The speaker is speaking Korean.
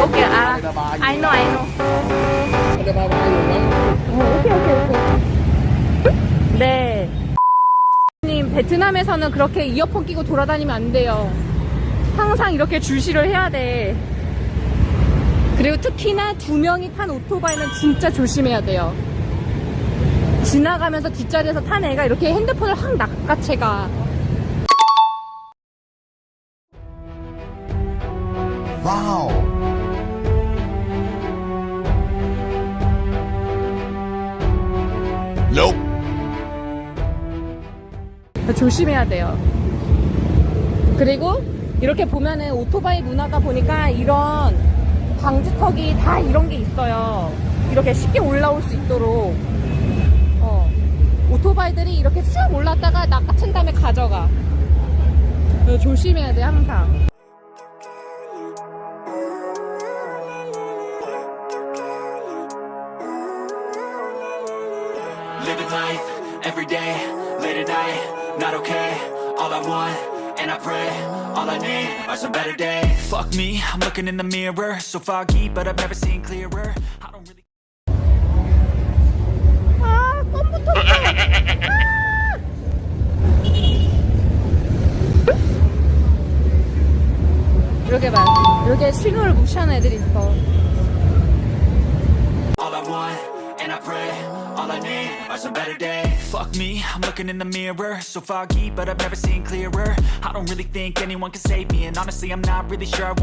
Okay, uh, I know, I know. 오케이, 오케이, 오케이. 네. 님, 베트남에서는 그렇게 이어폰 끼고 돌아다니면 안 돼요. 항상 이렇게 주시를 해야 돼. 그리고 특히나 두 명이 탄 오토바이는 진짜 조심해야 돼요. 지나가면서 뒷자리에서 탄 애가 이렇게 핸드폰을 확 낚아채가. 와우. 조심해야 돼요. 그리고 이렇게 보면은 오토바이 문화가 보니까 이런 방지턱이 다 이런 게 있어요. 이렇게 쉽게 올라올 수 있도록. 어. 오토바이들이 이렇게 쭉 올랐다가 낚아챈 다음에 가져가. 그래서 조심해야 돼, 항상. Living life every day, late at night, not okay. All I want, and I pray, all I need are some better days. Fuck me, I'm looking in the mirror, so foggy, but I've never seen clearer. I don't really. 아, 껌. 아! 이렇게 봐. 이렇게 신호를 무시하는 애들이 있어. All I want, and I pray, all I need are some better days. Fuck me, I'm looking in the mirror, so foggy, but I've never seen clearer. I don't really think anyone can save me, and honestly, I'm not really sure I want.